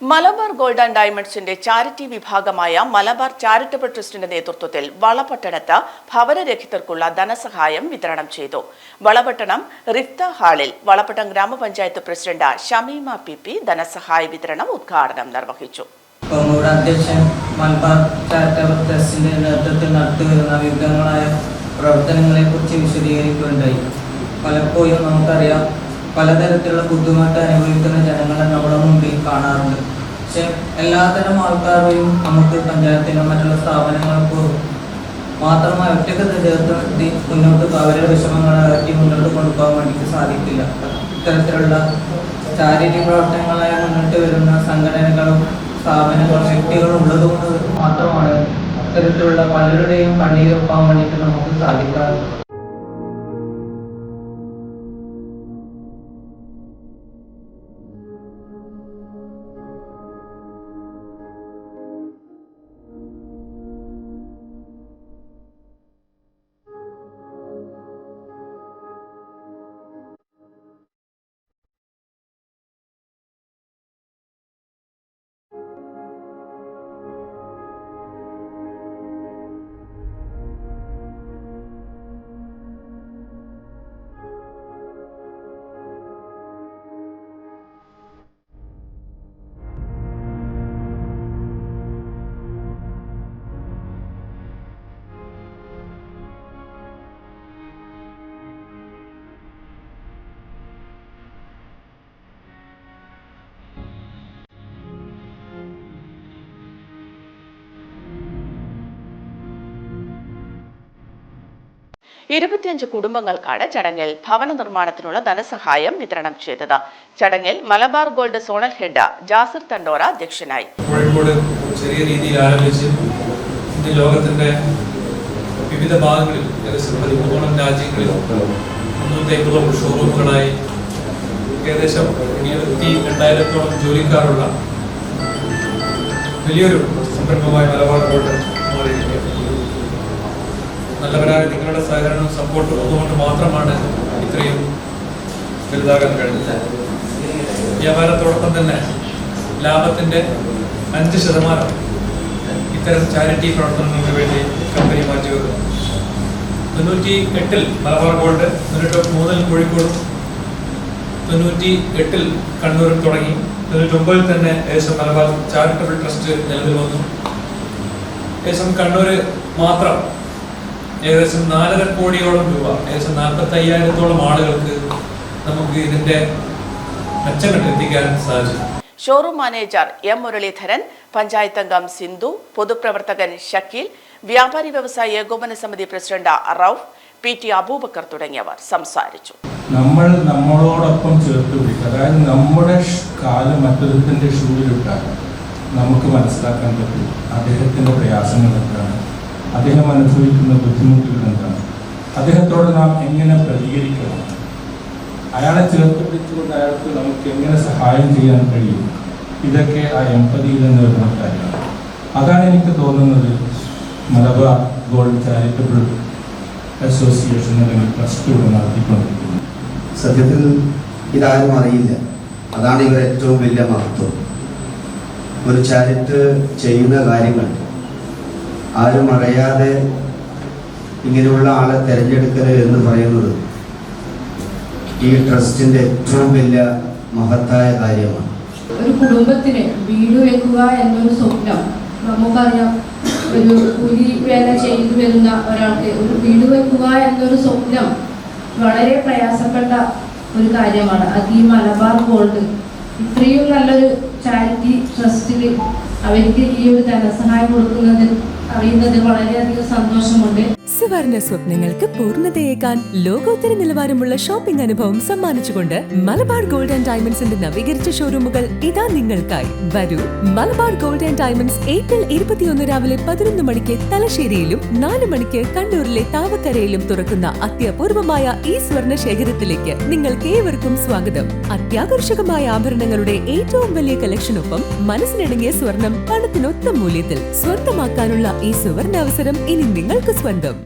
Malabar gold and ഡയമണ്ട്സിന്റെ charity വിഭാഗമായ Malabar charitable ട്രസ്റ്റിന്റെ നേതൃത്വത്തിൽ വളപട്ടണത്ത് ഭവനരഹിതർക്കുള്ള ധനസഹായം വിതരണം ചെയ്തു. വളപട്ടണം റിഫ്ത ഹാളിൽ വളപട്ടം ഗ്രാമപഞ്ചായത്ത് പ്രസിഡന്റ് ഷമീമ പി പി ധനസഹായ വിതരണം ഉദ്ഘാടനം നിർവഹിച്ചു. അധ്യക്ഷൻ മലബാർ ചാരിറ്റബിൾ ട്രസ്റ്റിന്റെ നേതൃത്വത്തിൽ നടത്തിവരുന്ന വിവിധങ്ങളായ പ്രവർത്തനങ്ങളെ കുറിച്ച് വിശദീകരിക്കുകയുണ്ടായി. പലപ്പോഴും നമുക്കറിയാം പലതരത്തിലുള്ള ബുദ്ധിമുട്ട് അനുഭവിക്കുന്ന ജനങ്ങളെ നമ്മുടെ മുമ്പിൽ കാണാറുണ്ട്. എല്ലാത്തരം ആൾക്കാരെയും നമുക്ക് പഞ്ചായത്തിനോ മറ്റുള്ള സ്ഥാപനങ്ങൾക്കോ മാത്രമായി ഒറ്റയ്ക്ക് ചേർത്ത് നിർത്തി മുന്നോട്ട് അവരുടെ വിഷമങ്ങൾ അകറ്റി മുന്നോട്ട് കൊണ്ടുപോകാൻ വേണ്ടിയിട്ട് സാധിക്കില്ല. ഇത്തരത്തിലുള്ള ചാരിറ്റി പ്രവർത്തനങ്ങളായി മുന്നോട്ട് വരുന്ന സംഘടനകളും സ്ഥാപനങ്ങളും വ്യക്തികളും ഉള്ളതുകൊണ്ട് മാത്രമാണ് അത്തരത്തിലുള്ള പലരുടെയും കണ്ണീരൊപ്പാൻ വേണ്ടിയിട്ട് നമുക്ക് സാധിക്കാറ് ഇരുപത്തിയഞ്ച് കുടുംബങ്ങൾക്കാണ് ചടങ്ങിൽ ഭവന നിർമ്മാണത്തിനുള്ള ധനസഹായം വിതരണം ചെയ്തത്. ചടങ്ങിൽ Malabar Gold zonal head Jasir Thandora അധ്യക്ഷനായി. ചെറിയ രീതിയിൽ ആരംഭിച്ച് ഇന്ന് ലോകത്തിന്റെ വിവിധ ഭാഗങ്ങളിൽ ഏകദേശം പതിമൂന്നോളം രാജ്യങ്ങളിൽ മുന്നൂറ്റമ്പതോളം ഷോറൂമുകളായി ഏകദേശം ഇരുപത്തി രണ്ടായിരത്തോളം ജോലിക്കാരുള്ള വലിയൊരു സംരംഭമായി മലബാർ ഗോൾഡ് നല്ലവരായ നിങ്ങളുടെ സഹകരണവും സപ്പോർട്ടും അതുകൊണ്ട് മാത്രമാണ് ഇത്രയും വലുതാകാൻ കഴിഞ്ഞത്. വ്യാപാരത്തോടൊപ്പം തന്നെ ലാഭത്തിന്റെ അഞ്ച് ശതമാനം ഇത്തരം ചാരിറ്റി പ്രവർത്തനങ്ങൾക്ക് വേണ്ടി കമ്പനി മാറ്റിവെക്കുന്നു തൊണ്ണൂറ്റി എട്ടിൽ മലബാർ ഗോൾഡ് തൊണ്ണൂറ്റി മൂന്നിൽ കോഴിക്കോടും തൊണ്ണൂറ്റി എട്ടിൽ കണ്ണൂരും തുടങ്ങി. തൊണ്ണൂറ്റൊമ്പതിൽ തന്നെ ഏകദേശം മലബാർ ചാരിറ്റബിൾ ട്രസ്റ്റ് നിലവിൽ വന്നു. ഏകദേശം കണ്ണൂർ മാത്രം ഏകദേശം നാലര കോടിയോളം രൂപ ഏകദേശം നാൽപ്പത്തി അയ്യായിരത്തോളം ആളുകൾക്ക് നമുക്ക് ഇതിന്റെ മെച്ചപ്പെട്ട് എത്തിക്കാൻ സാധിച്ചു. Showroom manager M Muraleedharan panchayat അംഗം സിന്ധു പൊതുപ്രവർത്തകൻ ഷക്കീൽ വ്യാപാരി വ്യവസായ ഏകോപന സമിതി president Rauf P. T. Abubakar തുടങ്ങിയവർ സംസാരിച്ചു. നമ്മൾ നമ്മളോടൊപ്പം ചേർത്ത് പിടിക്കുക. അതായത് നമ്മുടെ കാൽ മറ്റൊരുത്തിന്റെ ഷൂവിലിട്ടാൽ നമുക്ക് മനസ്സിലാക്കാൻ പറ്റും അദ്ദേഹത്തിന്റെ പ്രയാസങ്ങൾ എന്താണ്. അദ്ദേഹം അനുഭവിക്കുന്ന ബുദ്ധിമുട്ടുകൾ എന്താണ്? അദ്ദേഹത്തോട് നാം എങ്ങനെ പ്രതികരിക്കണം? അയാളെ ചേർത്ത് പിടിച്ചുകൊണ്ട് അയാൾക്ക് നമുക്ക് എങ്ങനെ സഹായം ചെയ്യാൻ കഴിയും? ഇതൊക്കെ ആ എംപതിയിൽ നിന്ന് വരുന്ന കാര്യമാണ്. അതാണ് എനിക്ക് തോന്നുന്നത് മലബാർ ഗോൾഡ് ചാരിറ്റബിൾ അസോസിയേഷൻ അല്ലെങ്കിൽ ട്രസ്റ്റ് ഇവിടെ നടത്തിക്കൊണ്ടിരിക്കുന്നത്. സത്യത്തിൽ ഇതാരും അറിയില്ല. അതാണ് ഇവർ ഏറ്റവും വലിയ മഹത്വം. ഒരു ചാരിറ്റ് ചെയ്യുന്ന കാര്യങ്ങൾ ആരും അറിയാതെ ഇങ്ങനെയുള്ള ആളെ തിരഞ്ഞെടുക്കരുത് എന്ന് പറയുന്നത് ഈ ട്രസ്റ്റിന്റെ ഏറ്റവും വലിയ മഹത്തായ കാര്യമാണ്. ഒരു കുടുംബത്തിന് വീട് വെക്കുക എന്നൊരു സ്വപ്നം നമുക്കറിയാം. ഒരു കൂലി വേല ചെയ്തു വരുന്ന ഒരാൾക്ക് ഒരു വീട് വെക്കുക എന്നൊരു സ്വപ്നം വളരെ പ്രയാസപ്പെട്ട ഒരു കാര്യമാണ്. അത് ഈ മലബാർ ഗോൾഡ് ഇത്രയും നല്ലൊരു ചാരിറ്റി ട്രസ്റ്റിൽ അവർക്ക് ഈ ഒരു ധനസഹായം കൊടുക്കുന്നതിൽ അറിയുന്നതിൽ വളരെയധികം സന്തോഷമുണ്ട്. സുവർണ സ്വപ്നങ്ങൾക്ക് പൂർണതയേക്കാൻ ലോകോത്തര നിലവാരമുള്ള ഷോപ്പിംഗ് അനുഭവം സമ്മാനിച്ചുകൊണ്ട് മലബാർ ഗോൾഡ് ആൻഡ് ഡയമണ്ട്സിന്റെ നവീകരിച്ച ഷോറൂമുകൾ ഇതാ നിങ്ങൾക്കായി. വരൂ. Malabar Gold and Diamonds April ഇരുപത്തിയൊന്ന് രാവിലെ പതിനൊന്ന് മണിക്ക് തലശ്ശേരിയിലും നാല് മണിക്ക് കണ്ണൂരിലെ താവക്കരയിലും തുറക്കുന്ന അത്യപൂർവമായ ഈ സ്വർണ ശേഖരത്തിലേക്ക് നിങ്ങൾക്ക് ഏവർക്കും സ്വാഗതം. അത്യാകർഷകമായ ആഭരണങ്ങളുടെ ഏറ്റവും വലിയ കളക്ഷനൊപ്പം മനസ്സിനിണങ്ങിയ സ്വർണം പണത്തിനൊത്ത മൂല്യത്തിൽ സ്വന്തമാക്കാനുള്ള ഈ സുവർണാവസരം ഇനി നിങ്ങൾക്ക് സ്വന്തം.